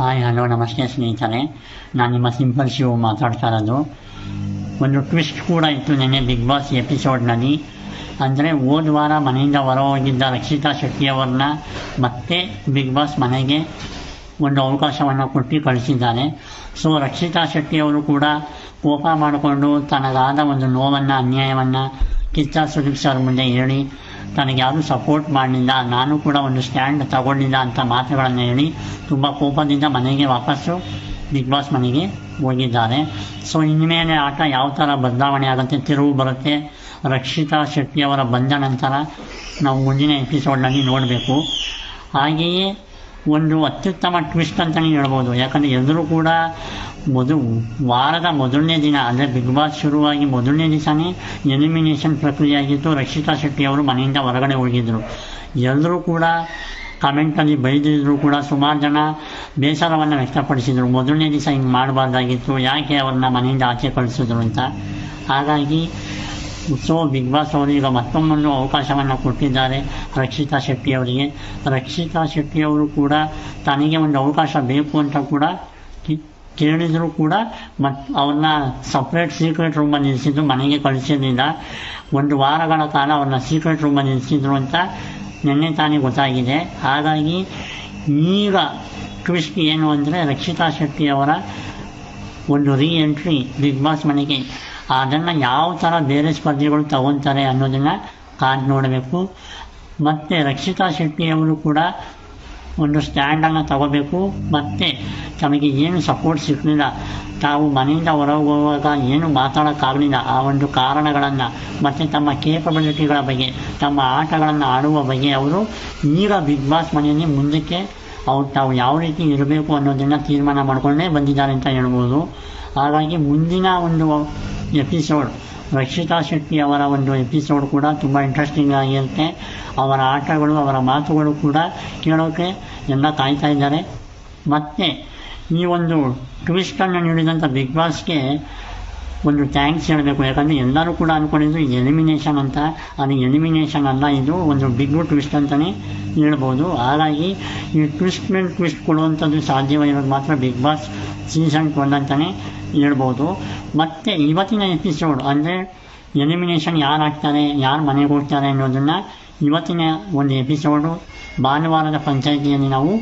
Hi hello, ನಮಸ್ತೆ ಸ್ನೇಹಿತರೆ. ನಾನು ನಿಮ್ಮ ಸಿಂಪಲ್ ಶಿವ್ ಮಾತಾಡ್ತಾ ಇರೋದು ಒಂದು ಟ್ವಿಸ್ಟ್ ಕೂಡ ಇತ್ತು ನಿನ್ನೆ ಬಿಗ್ ಬಾಸ್ ಎಪಿಸೋಡ್ನಲ್ಲಿ ಅಂದರೆ ಹೋದ ವಾರ ಮನೆಯಿಂದ ಹೊರ ಹೋಗಿದ್ದ ರಕ್ಷಿತಾ ಶೆಟ್ಟಿಯವರನ್ನ ಮತ್ತೆ ಬಿಗ್ ಬಾಸ್ ಮನೆಗೆ ಒಂದು ಅವಕಾಶವನ್ನು ಕೊಟ್ಟು ಕಳಿಸಿದ್ದಾರೆ. ಸೊ ರಕ್ಷಿತಾ ಶೆಟ್ಟಿಯವರು ಕೂಡ ಕೋಪ ಮಾಡಿಕೊಂಡು ತನಗಾದ ಒಂದು ನೋವನ್ನು, ಅನ್ಯಾಯವನ್ನು ಕಿಚ್ಚ ಸುದೀಪ್ ಸರ್ ಮುಂದೆ ಹೇಳಿ ತನಗೆ ಯಾರೂ ಸಪೋರ್ಟ್ ಮಾಡಲಿಲ್ಲ ನಾನು ಕೂಡ ಒಂದು ಸ್ಟ್ಯಾಂಡ್ ತಗೊಂಡಿಲ್ಲ ಅಂತ ಮಾತುಗಳನ್ನು ಹೇಳಿ ತುಂಬ ಕೋಪದಿಂದ ಮನೆಗೆ ವಾಪಸ್ಸು ಬಿಗ್ ಬಾಸ್ ಮನೆಗೆ ಹೋಗಿದ್ದಾರೆ. ಸೊ ಇನ್ಮೇಲೆ ಆಟ ಯಾವ ಥರ ಬದಲಾವಣೆ ಆಗುತ್ತೆ, ತಿರುವು ಬರುತ್ತೆ, ರಕ್ಷಿತಾ ಶೆಟ್ಟಿಯವರ ಬಂದ ನಂತರ ನಾವು ಮುಂದಿನ ಎಪಿಸೋಡ್ನಲ್ಲಿ ನೋಡಬೇಕು. ಹಾಗೆಯೇ ಒಂದು ಅತ್ಯುತ್ತಮ ಟ್ವಿಸ್ಟ್ ಅಂತಲೇ ಹೇಳ್ಬೋದು. ಯಾಕಂದರೆ ಎಲ್ಲರೂ ಕೂಡ ಮೊದಲು ವಾರದ ಮೊದಲನೇ ದಿನ, ಅಂದರೆ ಬಿಗ್ ಬಾಸ್ ಶುರುವಾಗಿ ಮೊದಲನೇ ದಿವಸನೇ ಎಲಿಮಿನೇಷನ್ ಪ್ರಕ್ರಿಯೆ ಆಗಿತ್ತು. ರಕ್ಷಿತಾ ಶೆಟ್ಟಿ ಅವರು ಮನೆಯಿಂದ ಹೊರಗಡೆ ಹೋಗಿದ್ದರು ಎಲ್ಲರೂ ಕೂಡ ಕಮೆಂಟಲ್ಲಿ ಬೈದಿದ್ರು ಕೂಡ ಸುಮಾರು ಜನ ಬೇಸರವನ್ನು ವ್ಯಕ್ತಪಡಿಸಿದರು. ಮೊದಲನೇ ದಿವಸ ಹಿಂಗೆ ಮಾಡಬಾರ್ದಾಗಿತ್ತು. ಯಾಕೆ ಅವ್ರನ್ನ ಮನೆಯಿಂದ ಆಚೆ ಕಳಿಸಿದ್ರು ಅಂತ. ಹಾಗಾಗಿ ಸೊ ಬಿಗ್ ಬಾಸ್ ಅವರು ಈಗ ಮತ್ತೊಮ್ಮೊಂದು ಅವಕಾಶವನ್ನು ಕೊಟ್ಟಿದ್ದಾರೆ ರಕ್ಷಿತಾ ಶೆಟ್ಟಿಯವರಿಗೆ. ರಕ್ಷಿತಾ ಶೆಟ್ಟಿಯವರು ಕೂಡ ತನಗೆ ಒಂದು ಅವಕಾಶ ಬೇಕು ಅಂತ ಕೂಡ ಕೇಳಿದರೂ ಕೂಡ ಮತ್ತು ಅವ್ರನ್ನ ಸಪ್ರೇಟ್ ಸೀಕ್ರೆಟ್ ರೂಮಲ್ಲಿ ನಿಲ್ಲಿಸಿದ್ದು ಮನೆಗೆ ಕಳಿಸಿರಲಿಲ್ಲ. ಒಂದು ವಾರಗಳ ಕಾಲ ಅವ್ರನ್ನ ಸೀಕ್ರೆಟ್ ರೂಮಲ್ಲಿ ನಿಲ್ಲಿಸಿದ್ರು ಅಂತ ನಿನ್ನೆ ತಾನೇ ಗೊತ್ತಾಗಿದೆ. ಹಾಗಾಗಿ ಈಗ ಟ್ವಿಸ್ಟ್ ಏನು ಅಂದರೆ ರಕ್ಷಿತಾ ಶೆಟ್ಟಿಯವರ ಒಂದು ರೀ ಎಂಟ್ರಿ ಬಿಗ್ ಬಾಸ್ ಮನೆಗೆ ಅದನ್ನು ಯಾವ ಥರ ಬೇರೆ ಸ್ಪರ್ಧಿಗಳು ತಗೊತಾರೆ ಅನ್ನೋದನ್ನು ಕಾದು ನೋಡಬೇಕು. ಮತ್ತು ರಕ್ಷಿತಾ ಶೆಟ್ಟಿಯವರು ಕೂಡ ಒಂದು ಸ್ಟ್ಯಾಂಡನ್ನು ತಗೋಬೇಕು. ಮತ್ತು ತಮಗೆ ಏನು ಸಪೋರ್ಟ್ ಸಿಗಲಿಲ್ಲ. ತಾವು ಮನೆಯಿಂದ ಹೊರಹೋಗುವಾಗ ಏನು ಮಾತಾಡೋಕ್ಕಾಗಲಿಲ್ಲ. ಆ ಒಂದು ಕಾರಣಗಳನ್ನು ಮತ್ತು ತಮ್ಮ ಕೇಪಬಿಲಿಟಿಗಳ ಬಗ್ಗೆ, ತಮ್ಮ ಆಟಗಳನ್ನು ಆಡುವ ಬಗ್ಗೆ ಅವರು ಈಗ ಬಿಗ್ ಬಾಸ್ ಮನೆಯಲ್ಲಿ ಮುಂದಕ್ಕೆ ಅವ್ರು ತಾವು ಯಾವ ರೀತಿ ಇರಬೇಕು ಅನ್ನೋದನ್ನು ತೀರ್ಮಾನ ಮಾಡಿಕೊಂಡೇ ಬಂದಿದ್ದಾರೆ ಅಂತ ಹೇಳ್ಬೋದು. ಹಾಗಾಗಿ ಮುಂದಿನ ಒಂದು ಎಪಿಸೋಡ್. ರಕ್ಷಿತಾ ಶೆಟ್ಟಿ ಅವರ ಒಂದು ಎಪಿಸೋಡ್ ಕೂಡ ತುಂಬ ಇಂಟ್ರೆಸ್ಟಿಂಗ್ ಆಗಿರುತ್ತೆ. ಅವರ ಆಟಗಳು, ಅವರ ಮಾತುಗಳು ಕೂಡ ಕೇಳೋಕೆ ಎಲ್ಲ ಕಾಯ್ತಾ ಇದ್ದಾರೆ. ಮತ್ತು ಈ ಒಂದು ಟ್ವಿಸ್ಟನ್ನು ನೀಡಿದಂಥ ಬಿಗ್ ಬಾಸ್ಗೆ ಒಂದು ಥ್ಯಾಂಕ್ಸ್ ಹೇಳಬೇಕು. ಯಾಕಂದರೆ ಎಲ್ಲರೂ ಕೂಡ ಅಂದ್ಕೊಂಡಿದ್ದು ಎಲಿಮಿನೇಷನ್ ಅಂತ. ಅದು ಎಲಿಮಿನೇಷನ್ ಅಲ್ಲ, ಇದು ಒಂದು ಬಿಗ್ ಟ್ವಿಸ್ಟ್ ಅಂತಲೇ ಹೇಳ್ಬೋದು. ಹಾಗಾಗಿ ಈ ಟ್ವಿಸ್ಟ್ ಮೇಲೆ ಟ್ವಿಸ್ಟ್ ಕೊಡುವಂಥದ್ದು ಸಾಧ್ಯವಾಗಿರೋದು ಮಾತ್ರ ಬಿಗ್ ಬಾಸ್ ಸೀಸನ್ ಒಂದು ಅಂತಲೇ ಹೇಳ್ಬೋದು. ಮತ್ತು ಇವತ್ತಿನ ಎಪಿಸೋಡ್ ಅಂದರೆ ಎಲಿಮಿನೇಷನ್ ಯಾರು ಆಗ್ತಾರೆ ಯಾರು ಮನೆಗೆ ಹೋಗ್ತಾರೆ ಅನ್ನೋದನ್ನು ಇವತ್ತಿನ ಒಂದು ಎಪಿಸೋಡು ಭಾನುವಾರದ ಪಂಚಾಯಿತಿಯಲ್ಲಿ ನಾವು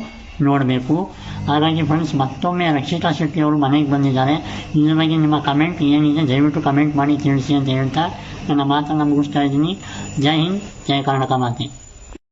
ನೋಡಬೇಕು. ಹಾಗಾಗಿ ಫ್ರೆಂಡ್ಸ್ ಮತ್ತೊಮ್ಮೆ ರಕ್ಷಿತಾ ಶೆಟ್ಟಿ ಅವರು ಮನೆಗೆ ಬಂದಿದ್ದಾರೆ. ಇದ್ರ ಬಗ್ಗೆ ನಿಮ್ಮ ಕಮೆಂಟ್ ಏನಿದೆ ದಯವಿಟ್ಟು ಕಮೆಂಟ್ ಮಾಡಿ ತಿಳಿಸಿ ಅಂತ ಹೇಳ್ತಾ ನನ್ನ ಮಾತನ್ನು ಮುಗಿಸ್ತಾ ಇದ್ದೀನಿ. ಜೈ ಹಿಂದ್, ಜೈ ಕರ್ನಾಟಕ ಮಾತೆ.